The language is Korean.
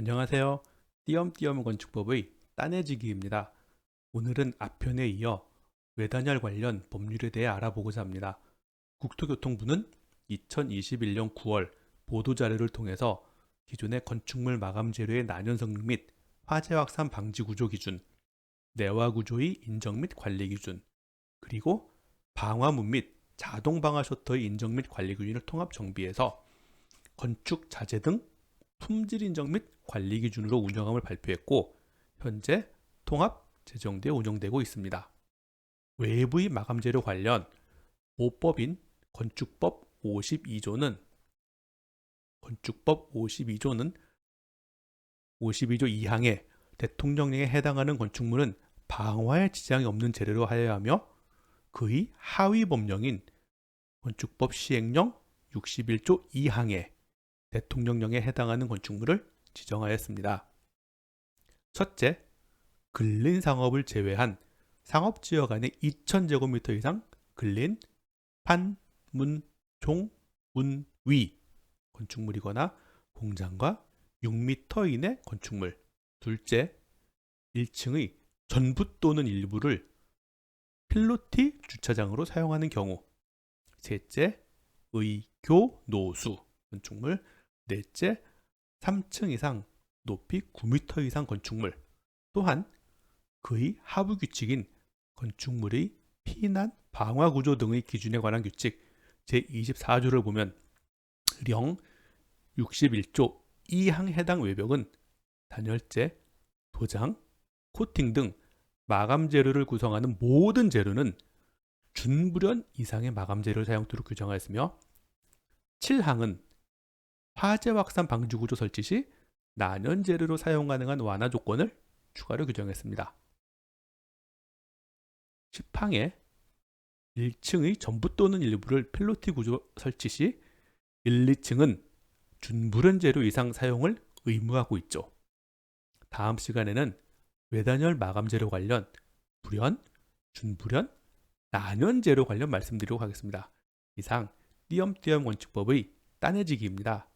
안녕하세요. 띄엄띄엄 건축법의 따내지기입니다. 오늘은 앞편에 이어 외단열 관련 법률에 대해 알아보고자 합니다. 국토교통부는 2021년 9월 보도자료를 통해서 기존의 건축물 마감 재료의 난연 성능 및 화재 확산 방지 구조 기준, 내화 구조의 인정 및 관리 기준, 그리고 방화문 및 자동 방화 셔터의 인정 및 관리 기준을 통합 정비해서 건축 자재 등 품질 인정 및 관리 기준으로 운영함을 발표했고 현재 통합 재정되어 운영되고 있습니다. 외부의 마감 재료 관련 모법인 건축법 52조는 건축법 52조는 52조 2항에 대통령령에 해당하는 건축물은 방화에 지장이 없는 재료로 하여야 하며 그의 하위 법령인 건축법 시행령 61조 2항에 대통령령에 해당하는 건축물을 지정하였습니다. 첫째, 근린 상업을 제외한 상업 지역 안에 2,000제곱미터 이상 근린 판, 문, 종, 문, 위 건축물이거나 공장과 6m 이내 건축물. 둘째, 1층의 전부 또는 일부를 필로티 주차장으로 사용하는 경우. 셋째, 의교 노수 건축물. 넷째, 3층 이상 높이 9m 이상 건축물. 또한 그의 하부 규칙인 건축물의 피난 방화 구조 등의 기준에 관한 규칙 제24조를 보면 령 61조 2항 해당 외벽은 단열재, 도장, 코팅 등 마감 재료를 구성하는 모든 재료는 준불연 이상의 마감 재료를 사용토록 규정하였으며 7항은 화재 확산 방지 구조 설치 시 난연 재료로 사용 가능한 완화 조건을 추가로 규정했습니다. 10항에 1층의 전부 또는 일부를 필로티 구조 설치 시 1, 2층은 준불연 재료 이상 사용을 의무하고 있죠. 다음 시간에는 외단열 마감 재료 관련 불연, 준불연, 난연 재료 관련 말씀드리도록 하겠습니다. 이상 띄엄띄엄 건축법의 따내지기입니다.